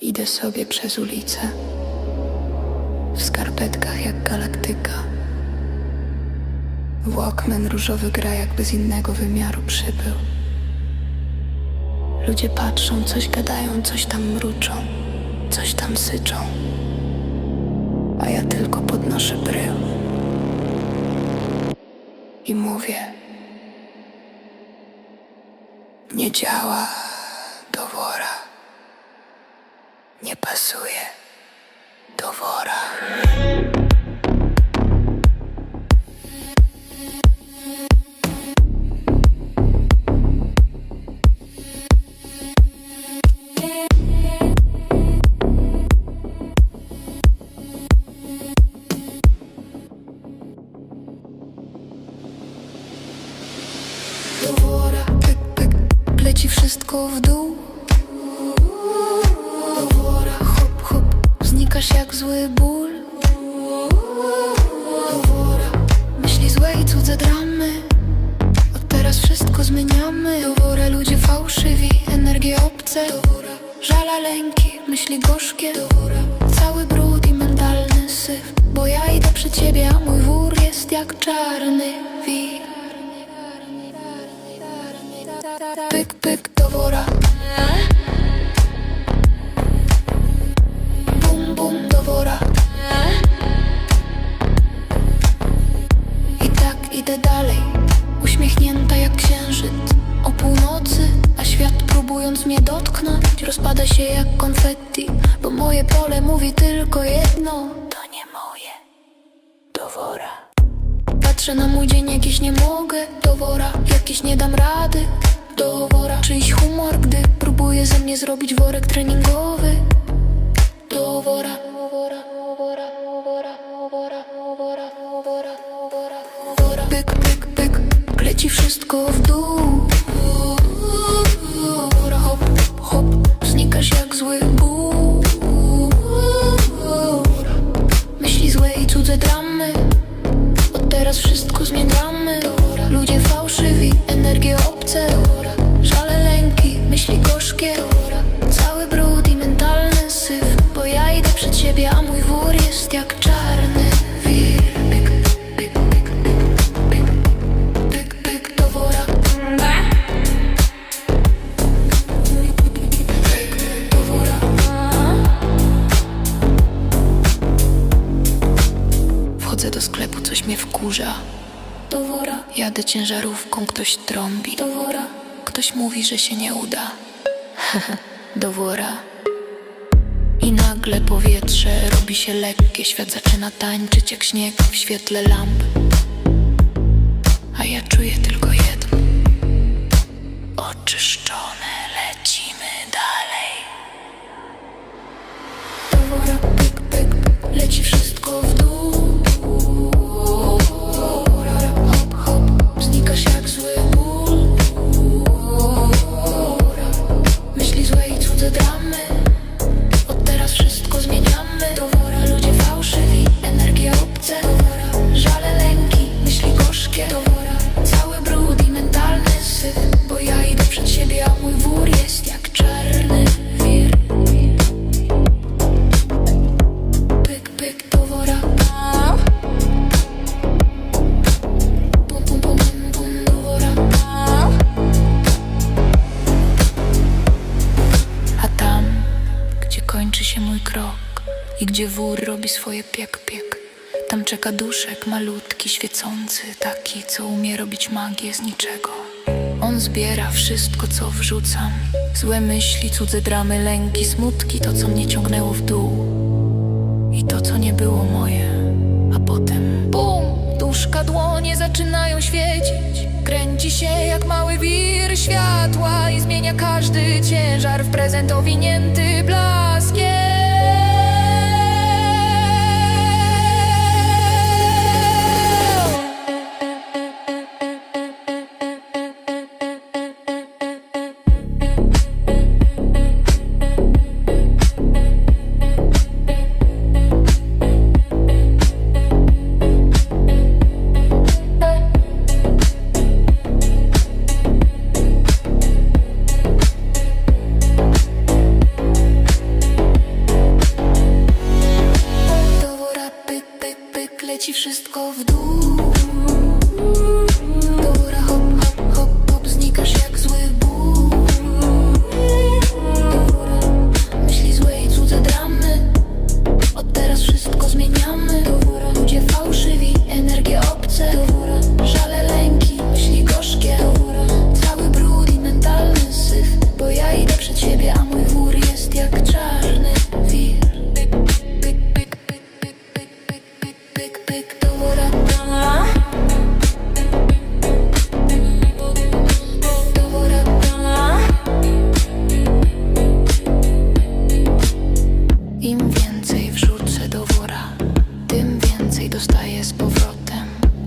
Idę sobie przez ulicę w skarpetkach jak galaktyka. Walkman różowy gra jakby z innego wymiaru przybył. Ludzie patrzą, coś gadają, coś tam mruczą, coś tam syczą. A ja tylko podnoszę brył i mówię. Nie działa do wora. Nie pasuje do wora. Do wora, pyk, wszystko w dół. Znikasz jak zły ból. Myśli złe i cudze dramy. Od teraz wszystko zmieniamy. Do wora ludzie fałszywi, energie obce. Żala lęki, myśli gorzkie. Cały brud i mentalny syf. Bo ja idę przy ciebie, a mój wór jest jak czarny wir. Pyk, pyk do próbując mnie dotknąć Rozpada się jak konfetti Bo moje pole mówi tylko jedno. To nie moje. Do wora. Patrzę na mój dzień, jakiś nie mogę. Do wora, jakiś nie dam rady. Do wora, czyjś humor, gdy próbuje ze mnie zrobić worek treningowy Do wora. Jadę ciężarówką, ktoś trąbi. Do wora. Ktoś mówi, że się nie uda. do wora. I nagle powietrze robi się lekkie, świat zaczyna tańczyć jak śnieg w świetle lamp. A ja czuję tylko jedno. I gdzie wór robi swoje piek-piek, tam czeka duszek malutki, świecący, taki, co umie robić magię z niczego. On zbiera wszystko, co wrzucam. Złe myśli, cudze dramy, lęki, smutki, to, co mnie ciągnęło w dół. I to, co nie było moje, a potem BUM! Duszka dłonie zaczynają świecić Kręci się jak mały wir światła I zmienia każdy ciężar w prezent owinięty blaskiem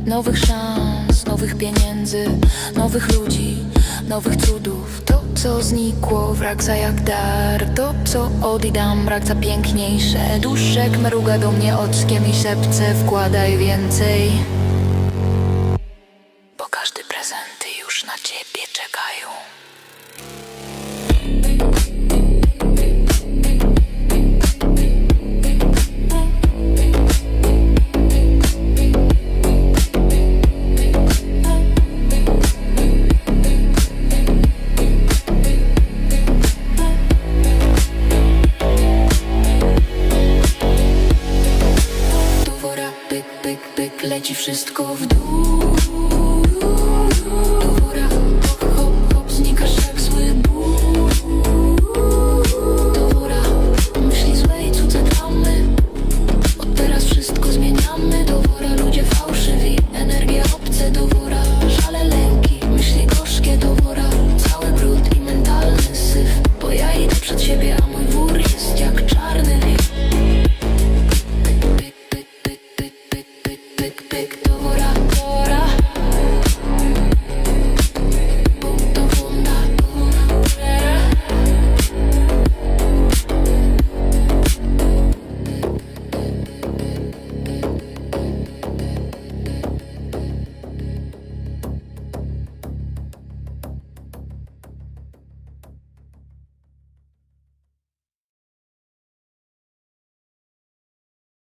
Nowych szans, nowych pieniędzy, nowych ludzi, nowych trudów To co znikło, wraca jak dar. To co oddam, wraca piękniejsze. Duszek mruga do mnie oczkiem i szepce Wkładaj więcej. pyk, pyk, pyk, leci wszystko w dół.